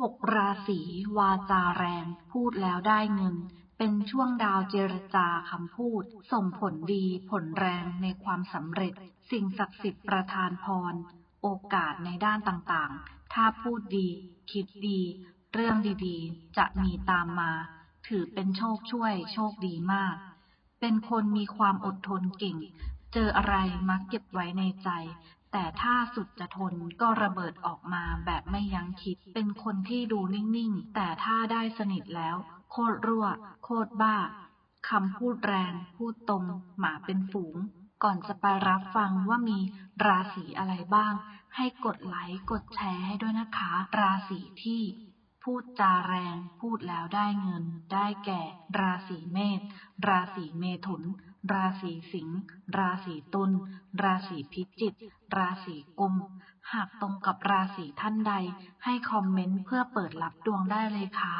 หกราศีวาจาแรงพูดแล้วได้เงิน เป็นช่วงดาวเจรจาคำพูด ส่งผลดีผลแรงในความสำเร็จ สิ่งศักดิ์สิทธิ์ประทานพร โอกาสในด้านต่างๆ ถ้าพูดดี คิดดี เรื่องดีๆ จะมีตามมา ถือเป็นโชคช่วยโชคดีมาก เป็นคนมีความอดทนเก่ง เจออะไรมักเก็บไว้ในใจ แต่ถ้าสุดจะทนก็ระเบิดออกมาแบบไม่ยั้งคิด เป็นคนที่ดูนิ่งๆ แต่ถ้าได้สนิทแล้ว โคตรรั่ว โคตรบ้า คำพูดแรง พูดตรง หมาเป็นฝูง ก่อนจะไปรับฟังว่ามีราศีอะไรบ้าง ให้กดไลค์ กดแชร์ให้ด้วยนะคะ ราศีที่พูดจาแรง พูดแล้วได้เงิน ได้แก่ ราศีเมษ ราศีเมถุน ราศีสิงห์ราศีตุลราศีพิจิกราศีกุม หากตรงกับราศีท่านใด ให้คอมเมนต์เพื่อเปิดรับดวงได้เลยค่ะ